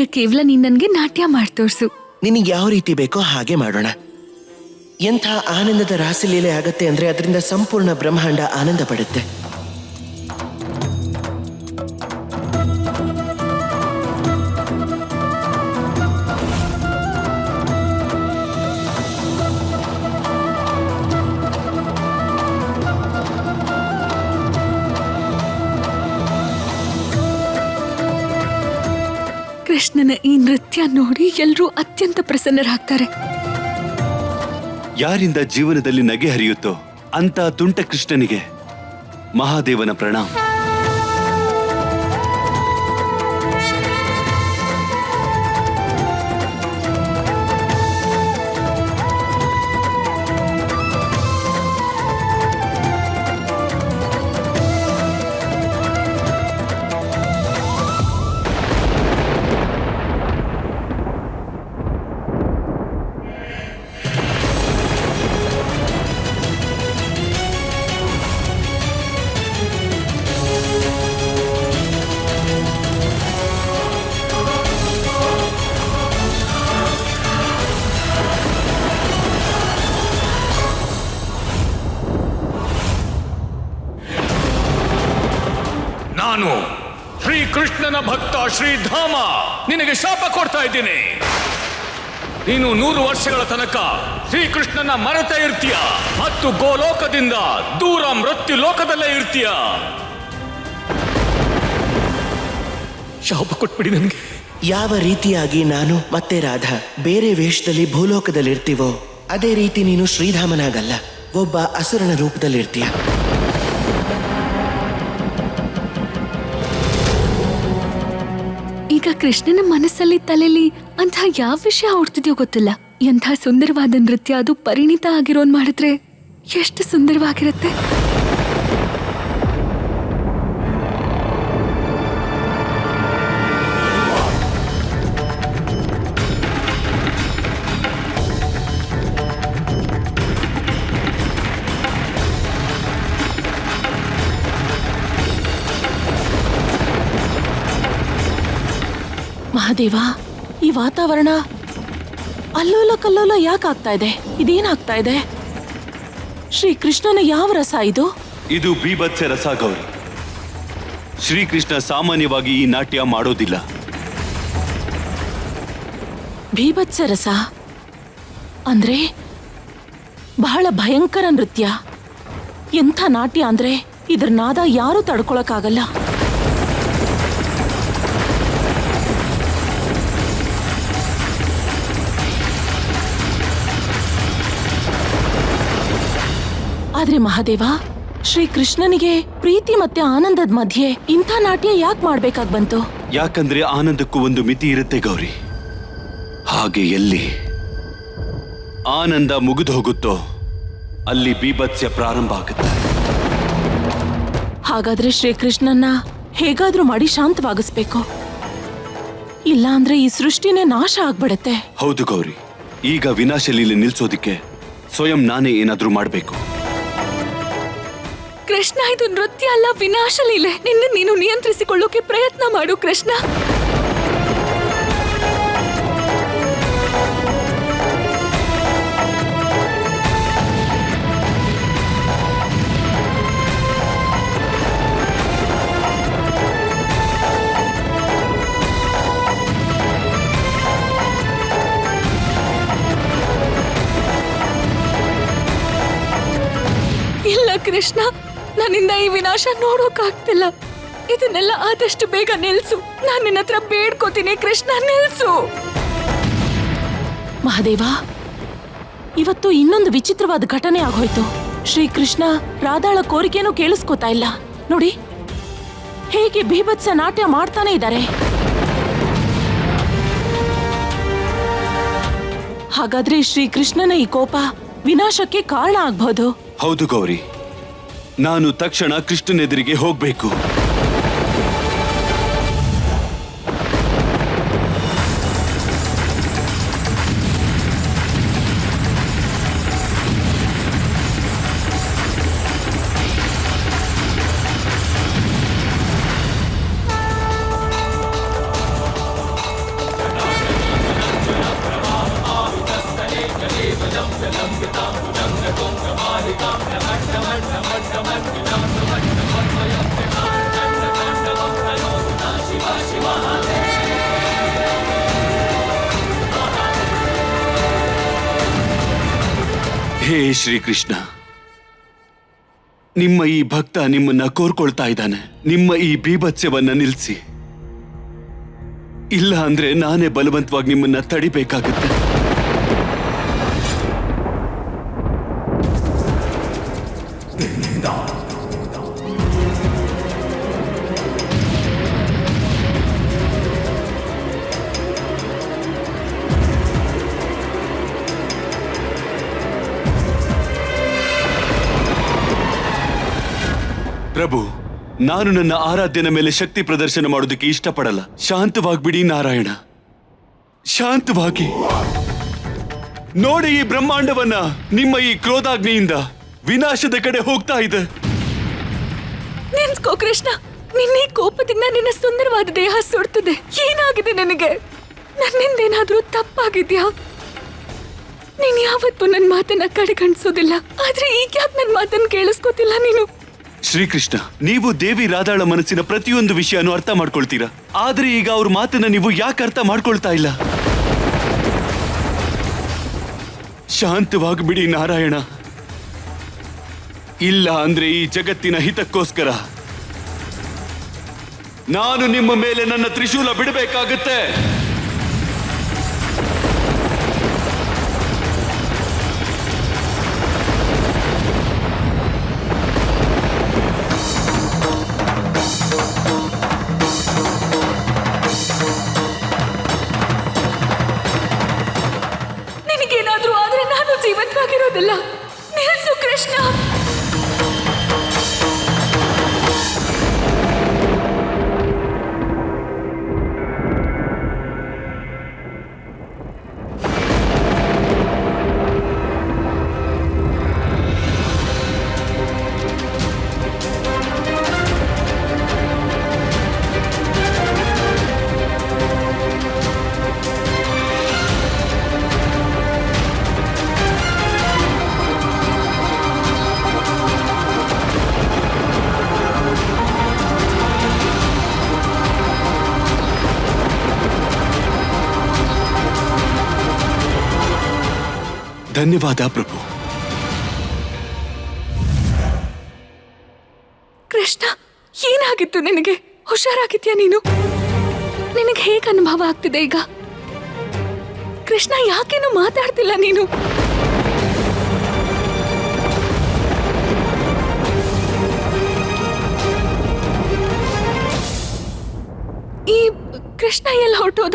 ಈಗ ಕೇವಲ ನೀನ್ ನನ್ಗೆ ನಾಟ್ಯ ಮಾಡ್ತೋರ್ಸು. ನಿನಗೆ ಯಾವ ರೀತಿ ಬೇಕೋ ಹಾಗೆ ಮಾಡೋಣ. ಎಂಥ ಆನಂದದ ರಾಸಲೀಲೆ ಆಗತ್ತೆ ಅಂದ್ರೆ ಅದರಿಂದ ಸಂಪೂರ್ಣ ಬ್ರಹ್ಮಾಂಡ ಆನಂದ ಪಡುತ್ತೆ ಈ ನೃತ್ಯ ನೋಡಿ ಎಲ್ಲರೂ ಅತ್ಯಂತ ಪ್ರಸನ್ನರಾಗ್ತಾರೆ. ಯಾರಿಂದ ಜೀವನದಲ್ಲಿ ನಗೆ ಹರಿಯುತ್ತೋ ಅಂತ ತುಂಟ ಕೃಷ್ಣನಿಗೆ ಮಹಾದೇವನ ಪ್ರಣಾಮ. ಶ್ರೀಧಾಮ ನಿನಗೆ ಶಾಪ ಕೊಡ್ತಾ ಇದ್ದೀನಿ. ನೀನು ನೂರು ವರ್ಷಗಳ ತನಕ ಶ್ರೀಕೃಷ್ಣನ ಮರೆತ ಇರ್ತೀಯ ಮತ್ತು ಗೋಲೋಕದಿಂದ ದೂರ ಮೃತ್ಯು ಲೋಕದಲ್ಲೇ ಇರ್ತೀಯ. ಶಾಪ ಕೊಟ್ಬಿಡಿ ನನಗೆ. ಯಾವ ರೀತಿಯಾಗಿ ನಾನು ಮತ್ತೆ ರಾಧಾ ಬೇರೆ ವೇಷದಲ್ಲಿ ಭೂಲೋಕದಲ್ಲಿರ್ತೀವೋ, ಅದೇ ರೀತಿ ನೀನು ಶ್ರೀಧಾಮನಾಗಲ್ಲ. ಒಬ್ಬ ಅಸುರನ ರೂಪದಲ್ಲಿರ್ತೀಯ. ಈಗ ಕೃಷ್ಣನ ಮನಸ್ಸಲ್ಲಿ ತಲೆಲಿ ಅಂತ ಯಾವ ವಿಷಯ ಓಡ್ತಿದ್ಯೋ ಗೊತ್ತಿಲ್ಲ. ಎಂಥ ಸುಂದರವಾದ ನೃತ್ಯ ಅದು ಪರಿಣಿತ ಆಗಿರೋನ್ ಮಾಡಿದ್ರೆ ಎಷ್ಟು ಸುಂದರವಾಗಿರುತ್ತೆ. ಮಹಾದೇವ ಈ ವಾತಾವರಣ ಅಲ್ಲೋಲ ಕಲ್ಲೋಲ ಯಾಕೆ ಆಗ್ತಾ ಇದೆ? ಇದೇನಾಗ್ತಾ ಇದೆ? ಶ್ರೀ ಕೃಷ್ಣನ ಯಾವ ರಸ ಇದು? ಇದು ಬೀಭತ್ಸ ರಸ ಗೌರಿ. ಶ್ರೀಕೃಷ್ಣ ಸಾಮಾನ್ಯವಾಗಿ ಈ ನಾಟ್ಯ ಮಾಡೋದಿಲ್ಲ. ಭೀಭತ್ಸ ರಸ ಅಂದ್ರೆ ಬಹಳ ಭಯಂಕರ ನೃತ್ಯ. ಎಂಥ ನಾಟ್ಯ ಅಂದ್ರೆ ಇದ್ರ ನಾದ ಯಾರೂ ತಡ್ಕೊಳಕ್ಕಾಗಲ್ಲ. ಆದ್ರೆ ಮಹಾದೇವ ಶ್ರೀ ಕೃಷ್ಣನಿಗೆ ಪ್ರೀತಿ ಮತ್ತೆ ಆನಂದದ ಮಧ್ಯೆ ಇಂಥ ನಾಟ್ಯ ಯಾಕೆ ಮಾಡ್ಬೇಕಾಗ್ ಬಂತು? ಯಾಕಂದ್ರೆ ಆನಂದಕ್ಕೂ ಒಂದು ಮಿತಿ ಇರುತ್ತೆ ಗೌರಿ. ಹಾಗೆ ಎಲ್ಲಿ ಆನಂದ ಮುಗಿದು ಹೋಗುತ್ತೋ ಅಲ್ಲಿ ಬೀಭತ್ಸ್ಯ ಪ್ರಾರಂಭ ಆಗುತ್ತೆ. ಹಾಗಾದ್ರೆ ಶ್ರೀಕೃಷ್ಣನ್ನ ಹೇಗಾದ್ರೂ ಮಾಡಿ ಶಾಂತವಾಗಿಸ್ಬೇಕು. ಇಲ್ಲ ಅಂದ್ರೆ ಈ ಸೃಷ್ಟಿನೇ ನಾಶ ಆಗ್ಬಿಡತ್ತೆ. ಹೌದು ಗೌರಿ ಈಗ ವಿನಾಶಲೀಲೆ ನಿಲ್ಸೋದಿಕ್ಕೆ ಸ್ವಯಂ ನಾನೇ ಏನಾದ್ರೂ ಮಾಡ್ಬೇಕು. ಕೃಷ್ಣ ಇದು ನೃತ್ಯ ಅಲ್ಲ ವಿನಾಶ ಲೀಲೆ. ನಿನ್ನ ನೀನು ನಿಯಂತ್ರಿಸಿಕೊಳ್ಳೋಕೆ ಪ್ರಯತ್ನ ಮಾಡು ಕೃಷ್ಣ. ಕೃಷ್ಣ. ನನ್ನಿಂದ ಈ ವಿನಾಶ ನೋಡೋಕಾಗ್ತಿಲ್ಲ. ಇದನ್ನೆಲ್ಲ ಆದಷ್ಟು ಬೇಗ ನಿಲ್ಸು. ನಾನು ನಿನ್ನ ಹತ್ರ ಬೇಡ್ಕೋತೀನಿ ಕೃಷ್ಣ ನಿಲ್ಸು! ಮಹಾದೇವ ಇವತ್ತು ಇನ್ನೊಂದು ವಿಚಿತ್ರವಾದ ಘಟನೆ ಆಗೋಯ್ತು. ಶ್ರೀಕೃಷ್ಣ ರಾಧಾಳ ಕೋರಿಕೆನೂ ಕೇಳಿಸ್ಕೋತಾ ಇಲ್ಲ. ನೋಡಿ ಹೇಗೆ ಭೀಭತ್ಸ ನಾಟ್ಯ ಮಾಡ್ತಾನೆ ಇದ್ದಾರೆ. ಹಾಗಾದ್ರೆ ಶ್ರೀಕೃಷ್ಣನ ಈ ಕೋಪ ವಿನಾಶಕ್ಕೆ ಕಾರಣ ಆಗ್ಬಹುದು ಹೌದು ಗೌರಿ. ನಾನು ತಕ್ಷಣ ಕೃಷ್ಣನೆದುರಿಗೆ ಹೋಗ್ಬೇಕು. ಹೇ ಶ್ರೀಕೃಷ್ಣ. ನಿಮ್ಮ ಈ ಭಕ್ತ ನಿಮ್ಮನ್ನ ಕೋರ್ಕೊಳ್ತಾ ಇದ್ದಾನೆ. ನಿಮ್ಮ ಈ ಬೀಭತ್ಸ್ಯವನ್ನ ನಿಲ್ಲಿಸಿ ಇಲ್ಲ ಅಂದ್ರೆ ನಾನೇ ಬಲವಂತವಾಗಿ ನಿಮ್ಮನ್ನ ತಡಿಬೇಕಾಗುತ್ತೆ. ನಾನು ನನ್ನ ಆರಾಧ್ಯನ ಮೇಲೆ ಶಕ್ತಿ ಪ್ರದರ್ಶನ ಮಾಡೋದಕ್ಕೆ ಇಷ್ಟಪಡಲ್ಲ. ಶಾಂತವಾಗ್ಬಿಡಿ ನಾರಾಯಣ. ಶಾಂತವಾಗಿ. ನೋಡಿ ಈ ಬ್ರಹ್ಮಾಂಡವನ್ನ ನಿಮ್ಮ ಈ ಕ್ರೋಧಾಗ್ನಿಯಿಂದ ವಿನಾಶದ ಕಡೆ ಹೋಗ್ತಾ ಇದೆ. ನಿನ್ಸ್ಕೋ ಕೃಷ್ಣ, ನಿನ್ನೆ ಕೋಪದಿಂದ ನಿನ್ನ ಸುಂದರವಾದ ದೇಹ ಸುಡ್ತದೆ. ಏನಾಗಿದೆ ನನಗೆ? ನನ್ನಿಂದೇನಾದ್ರೂ ತಪ್ಪಾಗಿದ್ಯಾ? ನೀನ್ ಯಾವತ್ತೂ ನನ್ನ ಮಾತನ್ನ ಕಡೆಗಣಿಸೋದಿಲ್ಲ. ಆದ್ರೆ ಈಗ ಯಾಕೆ ನನ್ನ ಮಾತನ್ನ ಕೇಳಿಸ್ಕೋತಿಲ್ಲ ನೀನು? ಶ್ರೀಕೃಷ್ಣ, ನೀವು ದೇವಿ ರಾಧಾಳ ಮನಸ್ಸಿನ ಪ್ರತಿಯೊಂದು ವಿಷಯನೂ ಅರ್ಥ ಮಾಡ್ಕೊಳ್ತೀರಾ? ಆದ್ರೆ ಈಗ ಅವ್ರ ಮಾತನ್ನ ನೀವು ಯಾಕೆ ಅರ್ಥ ಮಾಡ್ಕೊಳ್ತಾ ಇಲ್ಲ? ಶಾಂತವಾಗ್ಬಿಡಿ ನಾರಾಯಣ. ಇಲ್ಲ ಅಂದ್ರೆ ಈ ಜಗತ್ತಿನ ಹಿತಕ್ಕೋಸ್ಕರ. ನಾನು ನಿಮ್ಮ ಮೇಲೆ ನನ್ನ ತ್ರಿಶೂಲ ಬಿಡಬೇಕಾಗುತ್ತೆ. ಧನ್ಯವಾದ ಪ್ರಭು. ಕೃಷ್ಣ, ಏನಾಗಿತ್ತು ನಿನಗೆ? ಹುಷಾರಾಗಿದ್ಯಾ ನೀನು? ನಿನಗೆ ಹೇಗೆ ಅನುಭವ ಆಗ್ತಿದೆ ಈಗ? ಕೃಷ್ಣ, ಯಾಕೇನು ಮಾತಾಡ್ತಿಲ್ಲ ನೀನು? ಈ ಕೃಷ್ಣ ಎಲ್ಲ ಹೊರಟೋದ?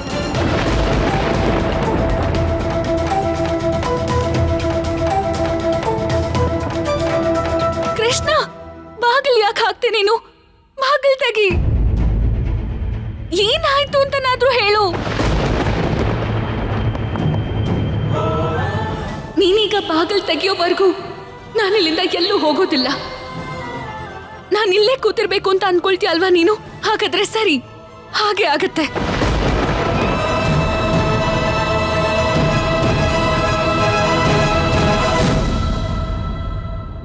ಬಾಗಿಲ್ ನಾನು ಇಲ್ಲಿಂದ ಎಲ್ಲೂ ಹೋಗೋದಿಲ್ಲ. ನಾನು ಇಲ್ಲೇ ಕೂತಿರ್ಬೇಕು ಅಂತ ಅನ್ಕೊಳ್ತೀಯ ಅಲ್ವಾ ನೀನು? ಹಾಗಾದ್ರೆ ಸರಿ ಹಾಗೆ ಆಗತ್ತೆ.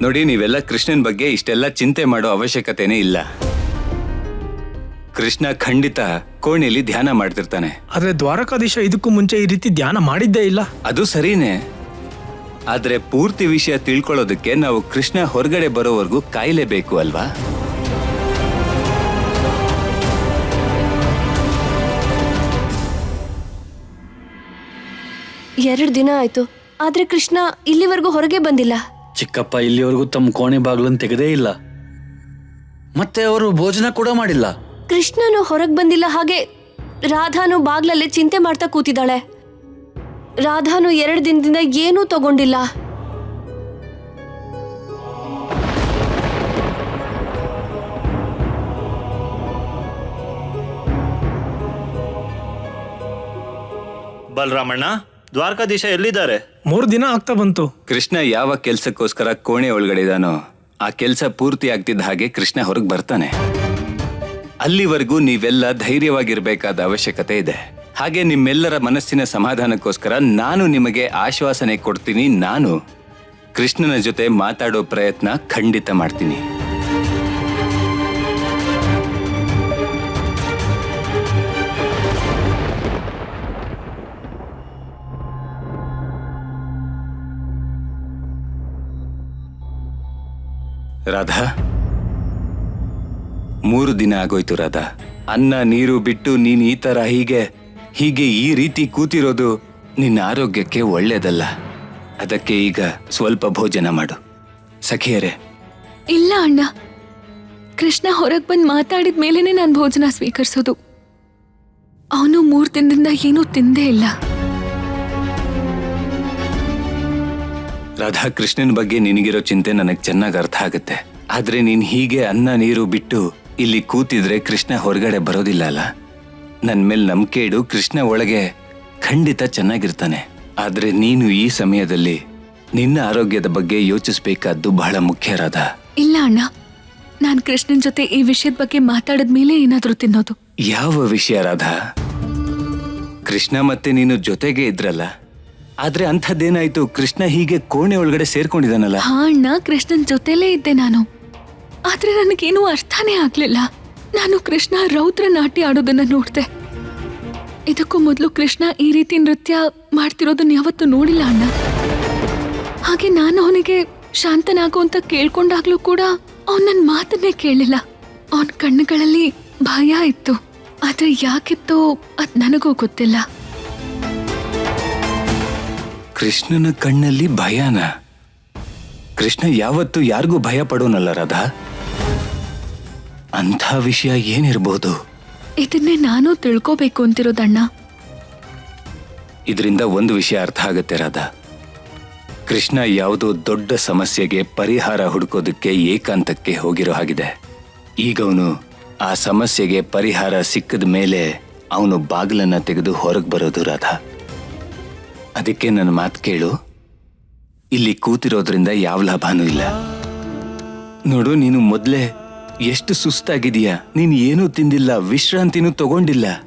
ನೋಡಿ ನೀವೆಲ್ಲ ಕೃಷ್ಣನ್ ಬಗ್ಗೆ ಇಷ್ಟೆಲ್ಲ ಚಿಂತೆ ಮಾಡೋ ಅವಶ್ಯಕತೆನೇ ಇಲ್ಲ. ಕೃಷ್ಣ ಖಂಡಿತ ಕೋಣೆಯಲ್ಲಿ ಧ್ಯಾನ ಮಾಡ್ತಿರ್ತಾನೆ. ಆದ್ರೆ ದ್ವಾರಕಾಧೀಶ ಇದಕ್ಕೂ ಮುಂಚೆ ಈ ರೀತಿ ಧ್ಯಾನ ಮಾಡಿದ್ದೇ ಇಲ್ಲ. ಅದು ಸರಿನೇ. ಆದ್ರೆ ಪೂರ್ತಿ ವಿಷಯ ತಿಳ್ಕೊಳ್ಳೋದಕ್ಕೆ ನಾವು ಕೃಷ್ಣ ಹೊರಗಡೆ ಬರೋವರೆಗೂ ಕಾಯಲೇಬೇಕು ಅಲ್ವಾ? ಎರಡು ದಿನ ಆಯ್ತು. ಆದ್ರೆ ಕೃಷ್ಣ ಇಲ್ಲಿವರೆಗೂ ಹೊರಗೆ ಬಂದಿಲ್ಲ. ಚಿಕ್ಕಪ್ಪ ಇಲ್ಲಿವರೆಗೂ ತಮ್ಮ ಕೋಣೆ ಬಾಗಿಲನ್ನು ತೆಗೆದೇ ಇಲ್ಲ. ಮತ್ತೆ ಅವರು ಭೋಜನ ಕೂಡ ಮಾಡಿಲ್ಲ. ಕೃಷ್ಣನು ಹೊರಗೆ ಬಂದಿಲ್ಲ ಹಾಗೆ ರಾಧಾನು ಬಾಗ್ಲಲ್ಲೇ ಚಿಂತೆ ಮಾಡ್ತಾ ಕೂತಿದ್ದಾಳೆ. ರಾಧಾನು ಎರಡು ದಿನದಿಂದ ಏನೂ ತಗೊಂಡಿಲ್ಲ. ಬಲರಾಮಣ್ಣ ದ್ವಾರಕಾಧೀಶ ಎಲ್ಲಿದ್ದಾರೆ? ಮೂರು ದಿನ ಆಗ್ತಾ ಬಂತು. ಕೃಷ್ಣ ಯಾವ ಕೆಲ್ಸಕ್ಕೋಸ್ಕರ ಕೋಣೆ ಒಳಗಡೆ ಇದಾನೋ ಆ ಕೆಲಸ ಪೂರ್ತಿ ಆಗ್ತಿದ್ದ ಹಾಗೆ ಕೃಷ್ಣ ಹೊರಗೆ ಬರ್ತಾನೆ. ಅಲ್ಲಿವರೆಗೂ ನೀವೆಲ್ಲ ಧೈರ್ಯವಾಗಿರ್ಬೇಕಾದ ಅವಶ್ಯಕತೆ ಇದೆ. ಹಾಗೆ ನಿಮ್ಮೆಲ್ಲರ ಮನಸ್ಸಿನ ಸಮಾಧಾನಕ್ಕೋಸ್ಕರ ನಾನು ನಿಮಗೆ ಆಶ್ವಾಸನೆ ಕೊಡ್ತೀನಿ. ನಾನು ಕೃಷ್ಣನ ಜೊತೆ ಮಾತಾಡೋ ಪ್ರಯತ್ನ ಖಂಡಿತ ಮಾಡ್ತೀನಿ. ರಾಧಾ, ಮೂರು ದಿನ ಆಗೋಯ್ತು ರಾಧಾ. ಅನ್ನ, ನೀರು ಬಿಟ್ಟು ನೀನು ಈ ತರ ಹೀಗೆ ಹೀಗೆ ಈ ರೀತಿ ಕೂತಿರೋದು ನಿನ್ನ ಆರೋಗ್ಯಕ್ಕೆ ಒಳ್ಳೇದಲ್ಲ. ಅದಕ್ಕೆ ಈಗ ಸ್ವಲ್ಪ ಭೋಜನ ಮಾಡು. ಸಖಿಯರೇ. ಇಲ್ಲ ಅಣ್ಣ. ಕೃಷ್ಣ ಹೊರಗೆ ಬಂದು ಮಾತಾಡಿದ ಮೇಲೇನೆ ನಾನು ಭೋಜನ ಸ್ವೀಕರಿಸೋದು. ಅವನು ಮೂರು ದಿನದಿಂದ ಏನೂ ತಿಂದೇ ಇಲ್ಲ. ರಾಧಾಕೃಷ್ಣನ್ ಬಗ್ಗೆ ನಿನಗಿರೋ ಚಿಂತೆ ನನಗೆ ಚೆನ್ನಾಗಿ ಅರ್ಥ ಆಗುತ್ತೆ. ಆದ್ರೆ ನೀನ್ ಹೀಗೆ ಅನ್ನ ನೀರು ಬಿಟ್ಟು ಇಲ್ಲಿ ಕೂತಿದ್ರೆ ಕೃಷ್ಣ ಹೊರಗಡೆ ಬರೋದಿಲ್ಲ ಅಲ್ಲ? ನನ್ ಮೇಲೆ ನಂಬಿಕೆ ಇಡು ಕೃಷ್ಣ ಒಳಗೆ ಖಂಡಿತ ಚೆನ್ನಾಗಿರ್ತಾನೆ. ಆದ್ರೆ ನೀನು ಈ ಸಮಯದಲ್ಲಿ ನಿನ್ನ ಆರೋಗ್ಯದ ಬಗ್ಗೆ ಯೋಚಿಸ್ಬೇಕಾದ್ದು ಬಹಳ ಮುಖ್ಯ ರಾಧ. ಇಲ್ಲ ಅಣ್ಣ ನಾನು ಕೃಷ್ಣನ್ ಜೊತೆ ಈ ವಿಷಯದ ಬಗ್ಗೆ ಮಾತಾಡಿದ ಮೇಲೆ ಏನಾದರೂ ತಿನ್ನೋದು. ಯಾವ ವಿಷಯ ರಾಧ? ಕೃಷ್ಣ ಮತ್ತೆ ನೀನು ಜೊತೆಗೆ ಇದ್ರಲ್ಲ ಆದ್ರೆ ಅಂಥದ್ದೇನಾಯ್ತು? ಕೃಷ್ಣ ಹೀಗೆ ಕೋಣೆ ಒಳಗಡೆ ಸೇರ್ಕೊಂಡಿದ್ದಾನಲ್ಲ. ಹಾ ಅಣ್ಣ ಕೃಷ್ಣನ್ ಜೊತೆಲೇ ಇದ್ದೆ ನಾನು. ಆದ್ರೆ ನನಗೇನು ಅರ್ಥನೇ ಆಗ್ಲಿಲ್ಲ. ನಾನು ಕೃಷ್ಣ ರೌದ್ರ ನಾಟಿ ಆಡೋದನ್ನ ನೋಡ್ದೆ. ಇದಕ್ಕೂ ಮೊದಲು ಕೃಷ್ಣ ಈ ರೀತಿ ನೃತ್ಯ ಮಾಡ್ತಿರೋದನ್ನ ಯಾವತ್ತೂ ನೋಡಿಲ್ಲ ಅಣ್ಣ. ಹಾಗೆ ನಾನು ಅವನಿಗೆ ಶಾಂತನಾಗು ಅಂತ ಕೇಳ್ಕೊಂಡಾಗ್ಲೂ ಕೂಡ ಅವನ್ ನನ್ನ ಮಾತನ್ನೇ ಕೇಳಲಿಲ್ಲ ಅವನ ಕಣ್ಣುಗಳಲ್ಲಿ ಭಯ ಇತ್ತು. ಆದ್ರೆ ಯಾಕಿತ್ತೋ ಅದ್ ನನಗೂ ಗೊತ್ತಿಲ್ಲ. ಕೃಷ್ಣನ ಕಣ್ಣಲ್ಲಿ ಭಯನ. ಕೃಷ್ಣ ಯಾವತ್ತೂ ಯಾರಿಗೂ ಭಯ ಪಡೋನಲ್ಲ ರಾಧಾ? ಅಂಥ ವಿಷಯ ಏನಿರ್ಬೋದು? ಇದನ್ನೇ ನಾನು ತಿಳ್ಕೋಬೇಕು ಅಂತಿರೋದಣ್ಣ ಇದರಿಂದ ಒಂದು ವಿಷಯ ಅರ್ಥ ಆಗುತ್ತೆ ರಾಧಾ. ಕೃಷ್ಣ ಯಾವುದೋ ದೊಡ್ಡ ಸಮಸ್ಯೆಗೆ ಪರಿಹಾರ ಹುಡುಕೋದಕ್ಕೆ ಏಕಾಂತಕ್ಕೆ ಹೋಗಿರೋ ಹಾಗಿದೆ. ಈಗವನು ಆ ಸಮಸ್ಯೆಗೆ ಪರಿಹಾರ ಸಿಕ್ಕದ ಮೇಲೆ ಅವನು ಬಾಗಿಲನ್ನ ತೆಗೆದು ಹೊರಗೆ ಬರೋದು ರಾಧಾ. ಅದಕ್ಕೆ ನನ್ನ ಮಾತು ಕೇಳು. ಇಲ್ಲಿ ಕೂತಿರೋದ್ರಿಂದ ಯಾವ ಲಾಭನೂ ಇಲ್ಲ. ನೋಡು ನೀನು ಮೊದಲೇ ಎಷ್ಟು ಸುಸ್ತಾಗಿದೀಯ ನೀನು ಏನೂ ತಿಂದಿಲ್ಲ ವಿಶ್ರಾಂತಿನೂ ತಗೊಂಡಿಲ್ಲ.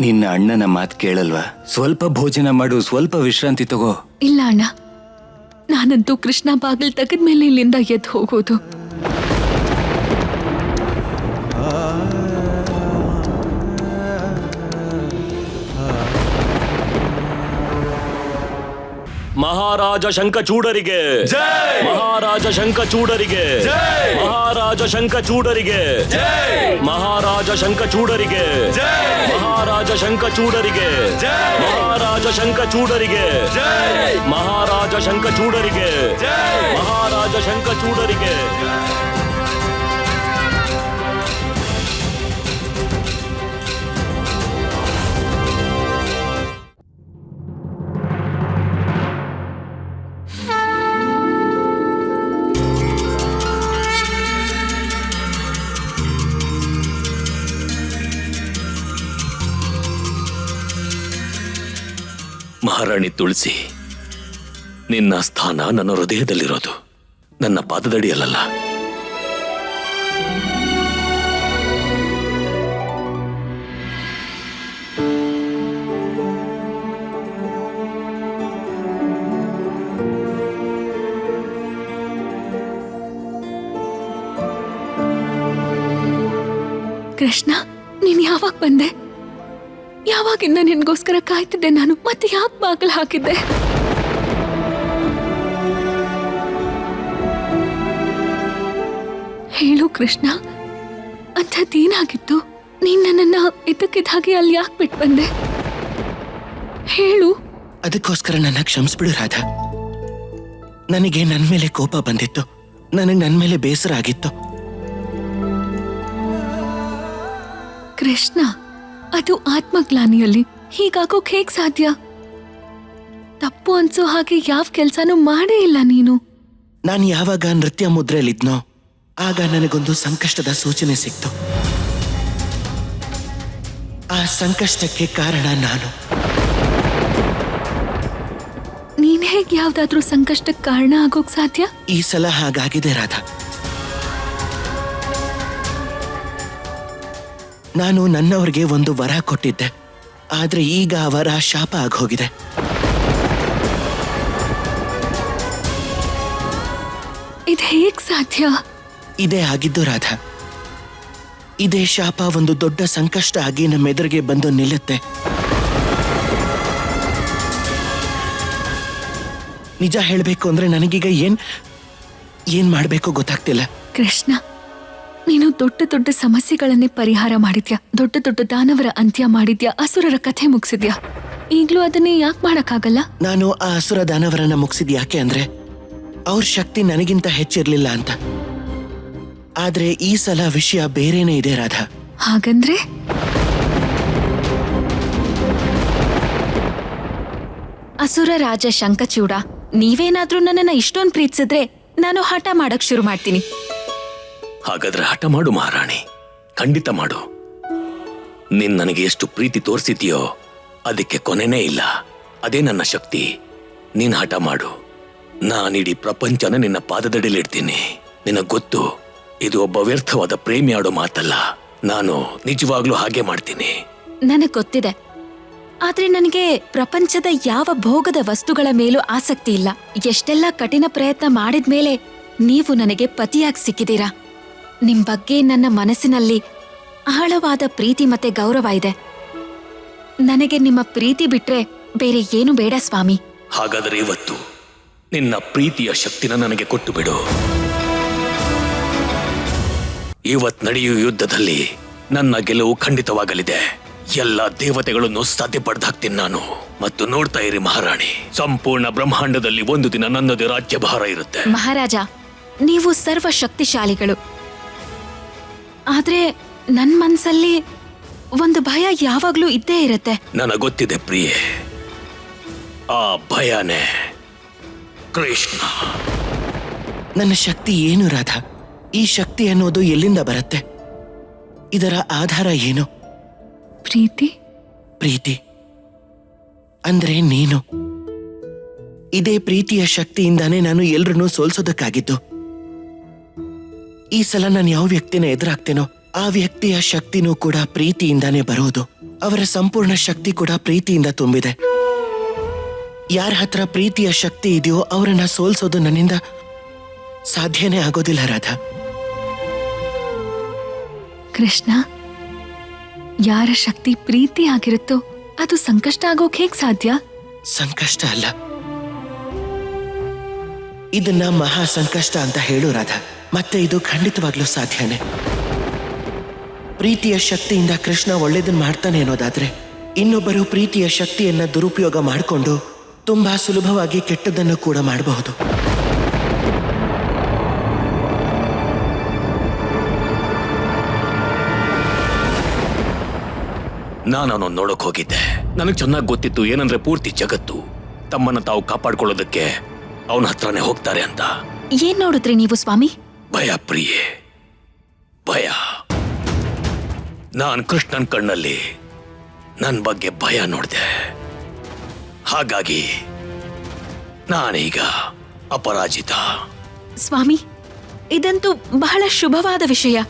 ನಿನ್ನ ಅಣ್ಣನ ಮಾತು ಕೇಳಲ್ವಾ? ಸ್ವಲ್ಪ ಭೋಜನ ಮಾಡು ಸ್ವಲ್ಪ ವಿಶ್ರಾಂತಿ ತಗೋ. ಇಲ್ಲ ಅಣ್ಣ. ನಾನಂತೂ ಕೃಷ್ಣ ಬಾಗಿಲ್ ತೆಗೆದ್ಮೇಲೆ ಇಲ್ಲಿಂದ ಎದ್ದು ಹೋಗೋದು. ಮಹಾರಾಜ ಶಂಖಚೂಡರಿಗೆ. ಮಹಾರಾಜ ಶಂಖಚೂಡರಿಗೆ. ಮಹಾರಾಜ ಶಂಖಚೂಡರಿಗೆ. ಮಹಾರಾಜ ಶಂಖಚೂಡರಿಗೆ. ಮಹಾರಾಜ ಶಂಖಚೂಡರಿಗೆ. ಮಹಾರಾಜ ಶಂಖಚೂಡರಿಗೆ. ಮಹಾರಾಜ ಶಂಖಚೂಡರಿಗೆ. ಮಹಾರಾಜ ಶಂಖಚೂಡರಿಗೆ. ಮಹಾರಾಣಿ ತುಳಸಿ ನಿನ್ನ ಸ್ಥಾನ ನನ್ನ ಹೃದಯದಲ್ಲಿರೋದು. ನನ್ನ ಪಾದದಡಿಯಲ್ಲ ಕೃಷ್ಣ ನೀನ್ ಯಾವಾಗ ಬಂದೆ? ಯಾವಾಗಿಂದ ನಿನ್ಗೋಸ್ಕರ ಕಾಯ್ತಿದ್ದೆ ನಾನು? ಮತ್ತೆ ಯಾಕೆ ಬಾಗಿಲು ಹಾಕಿದ್ದೆ? ಹೇಳು ಕೃಷ್ಣ. ಅಂಥದ್ದೇನಾಗಿತ್ತು ನೀನ್ ನನ್ನನ್ನ ಇದಕ್ಕಿದ್ದ ಹಾಗೆ ಅಲ್ಲಿ ಯಾಕೆ ಬಿಟ್ಟು ಬಂದೆ? ಹೇಳು. ಅದಕ್ಕೋಸ್ಕರ ನನ್ನ ಕ್ಷಮಿಸ್ಬಿಡು ರಾಧಾ. ನನಗೆ ನನ್ನ ಮೇಲೆ ಕೋಪ ಬಂದಿತ್ತು. ನನಗೆ ನನ್ನ ಮೇಲೆ ಬೇಸರ ಆಗಿತ್ತು. ಕೃಷ್ಣ. ಅದು ಆತ್ಮಗ್ಲಾನಿಯಲ್ಲಿ ಹೀಗಾಗೋಕ್ ಹೇಗ್ ಸಾಧ್ಯ? ತಪ್ಪು ಅನ್ಸೋ ಹಾಗೆ ಯಾವ ಕೆಲ್ಸನೂ ಮಾಡೇ ಇಲ್ಲ ನೀನು. ನಾನು ಯಾವಾಗ ನೃತ್ಯ ಮುದ್ರೆಯಲ್ಲಿದ್ನೋ ಆಗ ನನಗೊಂದು ಸಂಕಷ್ಟದ ಸೂಚನೆ ಸಿಕ್ತು. ಆ ಸಂಕಷ್ಟಕ್ಕೆ ಕಾರಣ ನಾನು. ನೀನ್ ಹೇಗ್ ಯಾವ್ದಾದ್ರೂ ಸಂಕಷ್ಟಕ್ಕೆ ಕಾರಣ ಆಗೋಕ್ ಸಾಧ್ಯ? ಈ ಸಲ ಹಾಗಾಗಿದೆ ರಾಧಾ. ನಾನು ನನ್ನವ್ರಿಗೆ ಒಂದು ವರ ಕೊಟ್ಟಿದ್ದೆ. ಆದ್ರೆ ಈಗ ವರ ಶಾಪ ಆಗೋಗಿದೆ ಇದು ಹೇಗ್ ಸಾಧ್ಯ? ಇದೇ ಆಗಿದ್ದು ರಾಧಾ. ಇದೇ ಶಾಪ ಒಂದು ದೊಡ್ಡ ಸಂಕಷ್ಟ ಆಗಿ ನಮ್ಮೆದುರಿಗೆ ಬಂದು ನಿಲ್ಲುತ್ತೆ. ನಿಜ ಹೇಳಬೇಕು ಅಂದ್ರೆ ನನಗೀಗ ಏನ್ ಏನ್ ಮಾಡಬೇಕು ಗೊತ್ತಾಗ್ತಿಲ್ಲ. ಕೃಷ್ಣ ನೀನು ದೊಡ್ಡ ದೊಡ್ಡ ಸಮಸ್ಯೆಗಳನ್ನೇ ಪರಿಹಾರ ಮಾಡಿದ್ಯಾ? ದೊಡ್ಡ ದೊಡ್ಡ ದಾನವರ ಅಂತ್ಯ ಮಾಡಿದ್ಯಾ? ಅಸುರರ ಕಥೆ ಮುಗಿಸಿದ್ಯಾ? ಈಗ್ಲೂ ಅದನ್ನೇ ಯಾಕೆ ಮಾಡಕ್ಕಾಗಲ್ಲ? ನಾನು ಆ ಅಸುರ ದಾನವರನ್ನ ಮುಗಿಸಿದ್ ಯಾಕೆ ಅಂದ್ರೆ ಅವ್ರ ಶಕ್ತಿ ನನಗಿಂತ ಹೆಚ್ಚಿರ್ಲಿಲ್ಲ ಅಂತ. ಆದ್ರೆ ಈ ಸಲ ವಿಷಯ ಬೇರೆನೇ ಇದೆ ರಾಧಾ. ಹಾಗಂದ್ರೆ? ಅಸುರ ರಾಜ ಶಂಖಚೂಡ ನೀವೇನಾದ್ರೂ ನನ್ನನ್ನ ಇಷ್ಟೊಂದು ಪ್ರೀತಿಸಿದ್ರೆ ನಾನು ಹಠ ಮಾಡಕ್ ಶುರು ಮಾಡ್ತೀನಿ. ಹಾಗಾದ್ರೆ ಹಠ ಮಾಡು ಮಹಾರಾಣಿ. ಖಂಡಿತ ಮಾಡು. ನಿನ್ ನನಗೆ ಎಷ್ಟು ಪ್ರೀತಿ ತೋರಿಸಿದ್ಯೋ ಅದಕ್ಕೆ ಕೊನೆನೇ ಇಲ್ಲ. ಅದೇ ನನ್ನ ಶಕ್ತಿ. ನೀನ್ ಹಠ ಮಾಡು. ನಾನಿಡೀ ಪ್ರಪಂಚನ ನಿನ್ನ ಪಾದದಡಿಲಿಡ್ತೀನಿ ನಿನಗ್ ಗೊತ್ತು, ಇದು ಒಬ್ಬ ವ್ಯರ್ಥವಾದ ಪ್ರೇಮಿ ಆಡೋ ಮಾತಲ್ಲ. ನಾನು ನಿಜವಾಗ್ಲೂ ಹಾಗೆ ಮಾಡ್ತೀನಿ. ನನಗ್ ಗೊತ್ತಿದೆ. ಆದ್ರೆ ನನಗೆ ಪ್ರಪಂಚದ ಯಾವ ಭೋಗದ ವಸ್ತುಗಳ ಮೇಲೂ ಆಸಕ್ತಿ ಇಲ್ಲ. ಎಷ್ಟೆಲ್ಲ ಕಠಿಣ ಪ್ರಯತ್ನ ಮಾಡಿದ್ಮೇಲೆ ನೀವು ನನಗೆ ಪತಿಯಾಗಿ ಸಿಕ್ಕಿದ್ದೀರಾ? ನಿಮ್ ಬಗ್ಗೆ ನನ್ನ ಮನಸ್ಸಿನಲ್ಲಿ ಆಳವಾದ ಪ್ರೀತಿ ಮತ್ತೆ ಗೌರವ ಇದೆ. ನನಗೆ ನಿಮ್ಮ ಪ್ರೀತಿ ಬಿಟ್ರೆ ಬೇರೆ ಏನು ಬೇಡ ಸ್ವಾಮಿ. ಹಾಗಾದರೆ ಇವತ್ತು ನಿನ್ನ ಪ್ರೀತಿಯ ಶಕ್ತಿನ ನನಗೆ ಕೊಟ್ಟು ಬಿಡು. ಇವತ್ ನಡೆಯುವ ಯುದ್ಧದಲ್ಲಿ ನನ್ನ ಗೆಲುವು ಖಂಡಿತವಾಗಲಿದೆ. ಎಲ್ಲ ದೇವತೆಗಳನ್ನು ಸಾಧ್ಯಪಡ್ದಾಕ್ತೀನಿ ನಾನು. ಮತ್ತು ನೋಡ್ತಾ ಇರಿ ಮಹಾರಾಣಿ ಸಂಪೂರ್ಣ ಬ್ರಹ್ಮಾಂಡದಲ್ಲಿ ಒಂದು ದಿನ ನನ್ನದೇ ರಾಜ್ಯಭಾರ ಇರುತ್ತೆ. ಮಹಾರಾಜ ನೀವು ಸರ್ವ ಶಕ್ತಿಶಾಲಿಗಳು ಆದ್ರೆ ನನ್ ಮನ್ಸಲ್ಲಿ ಒಂದು ಭಯ ಯಾವಾಗ್ಲೂ ಇದ್ದೇ ಇರತ್ತೆ. ನನಗೆ ಗೊತ್ತಿದೆ ಪ್ರಿಯೆ. ಆ ಭಯನೇ ಕೃಷ್ಣ. ನನ್ನ ಶಕ್ತಿ ಏನು ರಾಧಾ? ಈ ಶಕ್ತಿ ಅನ್ನೋದು ಎಲ್ಲಿಂದ ಬರುತ್ತೆ? ಇದರ ಆಧಾರ ಏನು? ಪ್ರೀತಿ? ಪ್ರೀತಿ. ಅಂದ್ರೆ ನೀನು. ಇದೇ ಪ್ರೀತಿಯ ಶಕ್ತಿಯಿಂದಾನೇ ನಾನು ಎಲ್ರನ್ನೂ ಸೋಲ್ಸೋದಕ್ಕಾಗಿದ್ದು. ಈ ಸಲ ನಾನು ಯಾವ ವ್ಯಕ್ತಿನ ಎದುರಾಗ್ತೇನೋ ಆ ವ್ಯಕ್ತಿಯ ಶಕ್ತಿನೂ ಕೂಡ ಪ್ರೀತಿಯಿಂದಾನೇ ಬರೋದು. ಅವರ ಸಂಪೂರ್ಣ ಶಕ್ತಿ ಕೂಡ ಪ್ರೀತಿಯಿಂದ ತುಂಬಿದೆ. ಯಾರ ಹತ್ರ ಪ್ರೀತಿಯ ಶಕ್ತಿ ಇದೆಯೋ ಅವರನ್ನ ಸೋಲ್ಸೋದು ನನ್ನಿಂದ ಸಾಧ್ಯನೇ ಆಗೋದಿಲ್ಲ ರಾಧಾ. ಕೃಷ್ಣ ಯಾರ ಶಕ್ತಿ ಪ್ರೀತಿ ಆಗಿರುತ್ತೋ ಅದು ಸಂಕಷ್ಟ ಆಗೋಕ್ ಹೇಗ್ ಸಾಧ್ಯ? ಸಂಕಷ್ಟ ಅಲ್ಲ. ಇದನ್ನ ಮಹಾ ಸಂಕಷ್ಟ ಅಂತ ಹೇಳು ರಾಧಾ. ಮತ್ತೆ ಇದು ಖಂಡಿತವಾಗ್ಲೂ ಸಾಧ್ಯನೇ. ಪ್ರೀತಿಯ ಶಕ್ತಿಯಿಂದ ಕೃಷ್ಣ ಒಳ್ಳೇದನ್ನ ಮಾಡ್ತಾನೆ ಅನ್ನೋದಾದ್ರೆ ಇನ್ನೊಬ್ಬರು ಪ್ರೀತಿಯ ಶಕ್ತಿಯನ್ನ ದುರುಪಯೋಗ ಮಾಡಿಕೊಂಡು ತುಂಬಾ ಸುಲಭವಾಗಿ ಕೆಟ್ಟದನ್ನು ಕೂಡ ಮಾಡಬಹುದು. ನಾನು ಅವನನ್ನು ನೋಡಕ್ ಹೋಗಿದ್ದೆ. ನನಗೆ ಚೆನ್ನಾಗಿ ಗೊತ್ತಿತ್ತು ಏನಂದ್ರೆ ಪೂರ್ತಿ ಜಗತ್ತು ತಮ್ಮನ್ನ ತಾವು ಕಾಪಾಡ್ಕೊಳ್ಳೋದಕ್ಕೆ ಅವನ ಹತ್ರನೇ ಹೋಗ್ತಾರೆ ಅಂತ. ಏನ್ ನೋಡಿದ್ರಿ ನೀವು ಸ್ವಾಮಿ? ಭಯ ಪ್ರಿಯೆ, ಭಯ. ನಾನು ಕೃಷ್ಣನ್ ಕಣ್ಣಲ್ಲಿ ನನ್ನ ಬಗ್ಗೆ ಭಯ ನೋಡಿದೆ. ಹಾಗಾಗಿ ನಾನೀಗ ಅಪರಾಜಿತ. ಸ್ವಾಮಿ, ಇದಂತೂ ಬಹಳ ಶುಭವಾದ ವಿಷಯ.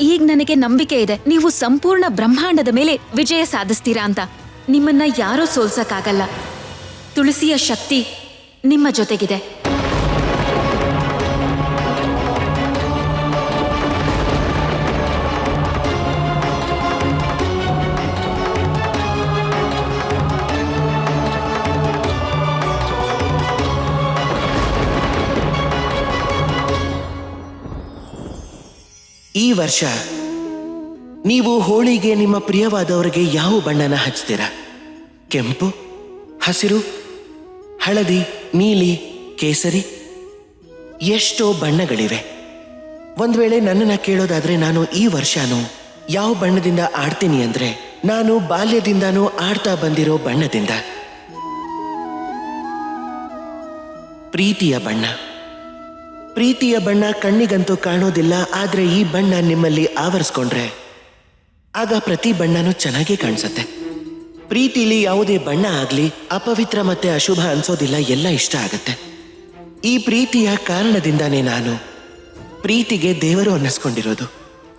ಈಗ ನನಗೆ ನಂಬಿಕೆ ಇದೆ, ನೀವು ಸಂಪೂರ್ಣ ಬ್ರಹ್ಮಾಂಡದ ಮೇಲೆ ವಿಜಯ ಸಾಧಿಸ್ತೀರಾ ಅಂತ. ನಿಮ್ಮನ್ನ ಯಾರೂ ಸೋಲ್ಸಕ್ಕಾಗಲ್ಲ. ತುಳಸಿಯ ಶಕ್ತಿ ನಿಮ್ಮ ಜೊತೆಗಿದೆ. ವರ್ಷ, ನೀವು ಹೋಳಿಗೆ ನಿಮ್ಮ ಪ್ರಿಯವಾದವರಿಗೆ ಯಾವ ಬಣ್ಣನ ಹಚ್ತೀರಾ? ಕೆಂಪು, ಹಸಿರು, ಹಳದಿ, ನೀಲಿ, ಕೇಸರಿ? ಎಷ್ಟೋ ಬಣ್ಣಗಳಿವೆ. ಒಂದು ವೇಳೆ ನನ್ನನ್ನು ಕೇಳೋದಾದ್ರೆ ನಾನು ಈ ವರ್ಷನೂ ಯಾವ ಬಣ್ಣದಿಂದ ಆಡ್ತೀನಿ ಅಂದ್ರೆ ನಾನು ಬಾಲ್ಯದಿಂದನೂ ಆಡ್ತಾ ಬಂದಿರೋ ಬಣ್ಣದಿಂದ. ಪ್ರೀತಿಯ ಬಣ್ಣ. ಪ್ರೀತಿಯ ಬಣ್ಣ ಕಣ್ಣಿಗಂತೂ ಕಾಣೋದಿಲ್ಲ, ಆದರೆ ಈ ಬಣ್ಣ ನಿಮ್ಮಲ್ಲಿ ಆವರಿಸ್ಕೊಂಡ್ರೆ ಆಗ ಪ್ರತಿ ಬಣ್ಣನೂ ಚೆನ್ನಾಗಿ ಕಾಣಿಸುತ್ತೆ. ಪ್ರೀತಿಲಿ ಯಾವುದೇ ಬಣ್ಣ ಆಗಲಿ, ಅಪವಿತ್ರ ಮತ್ತೆ ಅಶುಭ ಅನ್ಸೋದಿಲ್ಲ, ಎಲ್ಲ ಇಷ್ಟ ಆಗತ್ತೆ. ಈ ಪ್ರೀತಿಯ ಕಾರಣದಿಂದಾನೇ ನಾನು ಪ್ರೀತಿಗೆ ದೇವರು ಅನ್ನಿಸ್ಕೊಂಡಿರೋದು.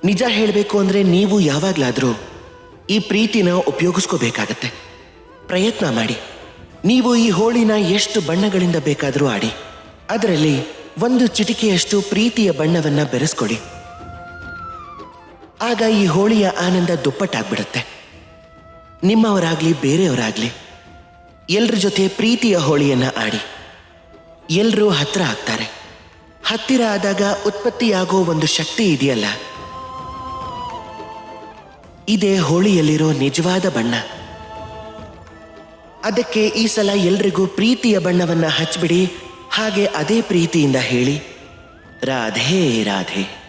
ನಿಜ ಹೇಳಬೇಕು ಅಂದ್ರೆ ನೀವು ಯಾವಾಗ್ಲಾದ್ರೂ ಈ ಪ್ರೀತಿನ ಉಪಯೋಗಿಸ್ಕೋಬೇಕಾಗತ್ತೆ. ಪ್ರಯತ್ನ ಮಾಡಿ. ನೀವು ಈ ಹೋಳಿನ ಎಷ್ಟು ಬಣ್ಣಗಳಿಂದ ಬೇಕಾದರೂ ಆಡಿ. ಅದರಲ್ಲಿ ಒಂದು ಚಿಟಿಕೆಯಷ್ಟು ಪ್ರೀತಿಯ ಬಣ್ಣವನ್ನ ಬೆರೆಸ್ಕೊಡಿ. ಆಗ ಈ ಹೋಳಿಯ ಆನಂದ ದುಪ್ಪಟ್ಟಾಗ್ಬಿಡುತ್ತೆ. ನಿಮ್ಮವರಾಗ್ಲಿ, ಬೇರೆಯವರಾಗ್ಲಿ, ಎಲ್ರ ಜೊತೆ ಪ್ರೀತಿಯ ಹೋಳಿಯನ್ನ ಆಡಿ. ಎಲ್ರೂ ಹತ್ರ ಆಗ್ತಾರೆ. ಹತ್ತಿರ ಆದಾಗ ಉತ್ಪತ್ತಿಯಾಗೋ ಒಂದು ಶಕ್ತಿ ಇದೆಯಲ್ಲ? ಇದೇ ಹೋಳಿಯಲ್ಲಿರೋ ನಿಜವಾದ ಬಣ್ಣ. ಅದಕ್ಕೆ ಈ ಸಲ ಎಲ್ರಿಗೂ ಪ್ರೀತಿಯ ಬಣ್ಣವನ್ನ ಹಚ್ಬಿಡಿ. ಹಾಗೆ ಅದೇ ಪ್ರೀತಿಯಿಂದ ಹೇಳಿ ರಾಧೆ ರಾಧೆ.